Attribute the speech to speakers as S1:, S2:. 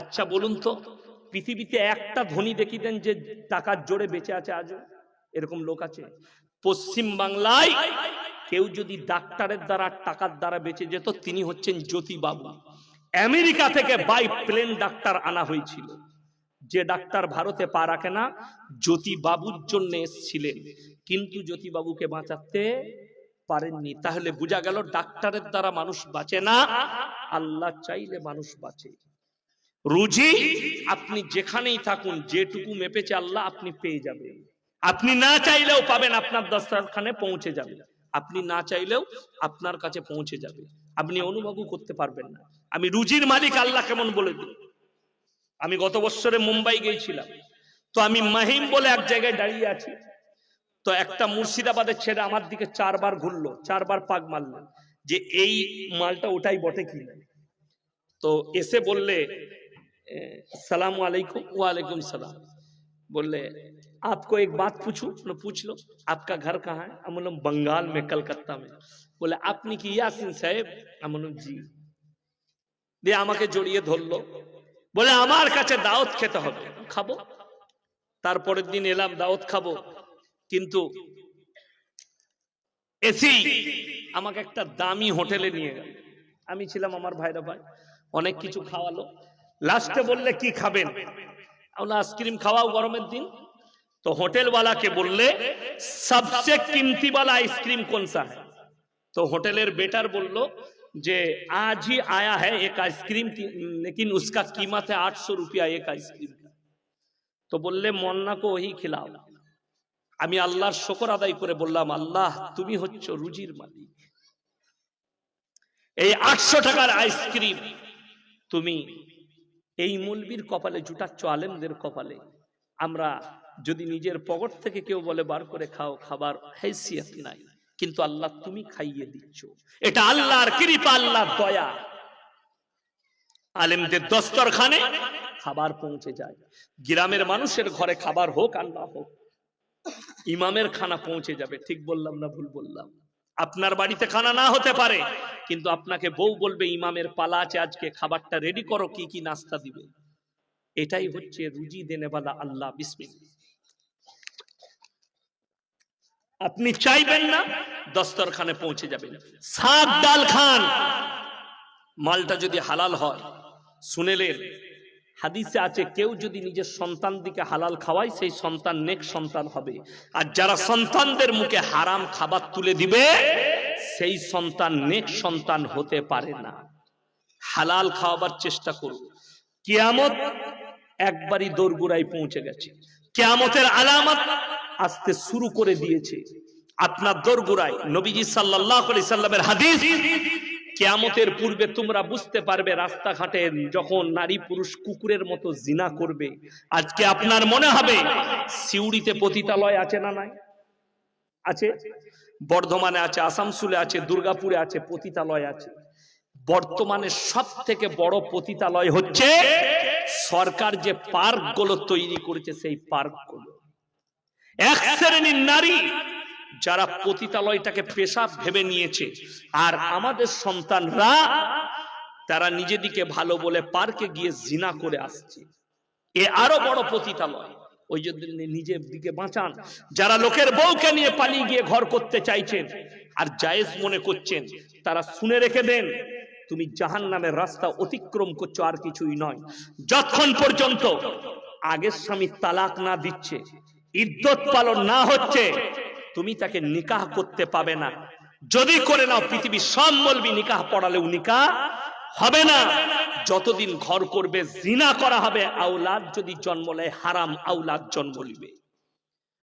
S1: আচ্ছা বলুন তো, পৃথিবীতে একটা ধনী দেখি দেন যে টাকার জোরে বেঁচে আছে আজও? এরকম লোক আছে। পশ্চিম বাংলায় কেউ যদি ডাক্তারের দ্বারা, টাকার দ্বারা বেঁচে যেত, তিনি হচ্ছেন জ্যোতি বাবু আমেরিকা থেকে বাই প্লেন ডাক্তার আনা হয়েছিল। যে ডাক্তার ভারতে পা রাখে না জ্যোতি বাবুর জন্য এসছিলেন। কিন্তু জ্যোতি বাবুকে বাঁচাতে পারেননি। তাহলে বোঝা গেল, ডাক্তারের দ্বারা মানুষ বাঁচে না, আল্লাহ চাইলে মানুষ বাঁচে। রুজি? আপনি যেখানেই থাকুন যেটুকু মেপেছে আল্লাহ আপনি পেয়ে যাবেন। আপনি না চাইলেও পাবেন আপনার দস্তারখানে পৌঁছে যাবে। আপনি না চাইলেও আপনার কাছে পৌঁছে যাবে। আপনি অনুভবও করতে পারবেন না। আমি রুজির মালিক আল্লাহ কেমন বলে দিই আমি গত বছরে মুম্বাই গিয়েছিলাম। তো আমি মাহিম বলে এক জায়গায় দাঁড়িয়ে আছি। তো একটা মুর্শিদাবাদের ছেলে আমার দিকে চারবার ঘুরলো চারবার পাক মারলো যে এই মালটা ওটাই বটে কি না তো এসে বললে सलाम वालेकुम वालेकुम सलाम बोले आपको एक बात पूछूं बोले पूछ लो आपका घर कहाँ है हम बोले बंगाल में कलकत्ता में बोले আপনি কি ইয়াসিন সাহেব আমি বললাম জি দিয়ে আমাকে জড়িয়ে ধরলো বলে আমার কাছে দাওয়াত খেতে হবে খাবো তারপরের দিন এলাম দাওয়াত খাবো কিন্তু এসি আমাকে একটা দামি হোটেলে নিয়ে গেল আমি ছিলাম আমার ভাইরা ভাই অনেক কিছু খাওয়ালো লাস্টে বললে কি খাবেন আমরা আইসক্রিম খাওয়াও গরমের দিন তো হোটেল वाला के बोलले सबसे कीमती वाला आइसक्रीम कौन सा है तो होटलेर बेटर बोललो जे आज ही आया है एक आइसक्रीम की- लेकिन उसका कीमत है आठ सौ रुपया एक आइसक्रीम का তো বললে মন্না কো ওই খিলাও আমি আল্লাহর শকর আদায় করে বললাম আল্লাহ তুমি হচ্ছ রুজির মালিক এই আটশো টাকার আইসক্রিম তুমি এই মুলবির কপালে জুটাচ্ছ আলেমদের কপালে। আমরা যদি নিজের পকেট থেকে কেউ বলে, বার করে খাও, খাবার হেসিয়ত নাই। কিন্তু আল্লাহ তুমি খাইয়ে দিচ্ছ। এটা আল্লাহর কৃপা, আল্লাহর দয়া। আলেমদের দস্তরখানে খাবার পৌঁছে যায়। গ্রামের মানুষের ঘরে খাবার হোক আর না হোক, ইমামের খানা পৌঁছে যাবে। ঠিক বললাম না ভুল বললাম? আপনার বাড়িতে খানা না হতে পারে। কিন্তু আপনাকে বউ বলবে, ইমামের পালা আছে, আজকে খাবারটা রেডি করো, কি কি নাস্তা দিবে। এটাই হচ্ছে রুজি দেনেওয়ালা আল্লাহ বিসমিল আপনি চাইবেন না, দস্তরখানে পৌঁছে যাবেন। শাক, ডাল খান। মালটা যদি হালাল হয় শুনেলেন হাদিসে আছে কেউ যদি নিজের সন্তান দিকে হালাল খাওয়ায় সেই সন্তান নেক সন্তান হবে। আর যারা সন্তানদের মুখে হারাম খাবার তুলে দিবে সেই সন্তান নেক সন্তান হতে পারে না। হালাল খাওয়াবার চেষ্টা করুন। কিয়ামত একবারই দোরগোড়ায় পৌঁছে গেছে। কিয়ামতের আলামত আসতে শুরু করে দিয়েছে। আপনার দোরগোড়ায় নবীজি আলাইহি সাল্লামের হাদিস কেয়ামতের পূর্বে তোমরা বুঝতে পারবে রাস্তাঘাটে যখন নারী পুরুষ কুকুরের মতো জিনা করবে। আজকে আপনার মনে হবে, সিউড়িতে পতিতালয় আছে না নাই? আছে। বর্ধমানে আছে আসামসুলে আছে, দুর্গাপুরে আছে, পতিতালয় আছে। বর্তমানে সব থেকে বড় পতিতালয় হচ্ছে সরকার যে পার্কগুলো তৈরি করেছে, সেই পার্কগুলো এক শ্রেণির নারী যারা পতিতালয়টাকে পেশা ভেবে নিয়েছে। আর আমাদের সন্তানরা, তারা নিজেদিকে ভালো বলে পার্কে গিয়ে জিনা করে আসছে। এ আরও বড় পতিতালয়। ওই জন্য নিজের দিকে বাঁচান। যারা লোকের বউকে নিয়ে পালিয়ে গিয়ে ঘর করতে চাইছেন আর জায়েজ মনে করছেন, তারা শুনে রেখে দেন, তুমি জাহান নামের রাস্তা অতিক্রম করছ, আর কিছুই নয়। যতক্ষণ পর্যন্ত আগের স্বামী তালাক না দিচ্ছে ইদ্যত পালন না হচ্ছে তুমি তাকে নিকাহ করতে পাবে না। যদি করে নাও, পৃথিবীর সব বলবি নিকাহ পড়ালেও নিকাহ হবে না। যতদিন ঘর করবে, জিনা করা হবে। আউলাদ যদি জন্ম নেয়, হারাম আউলাদ জন্ম নিবে।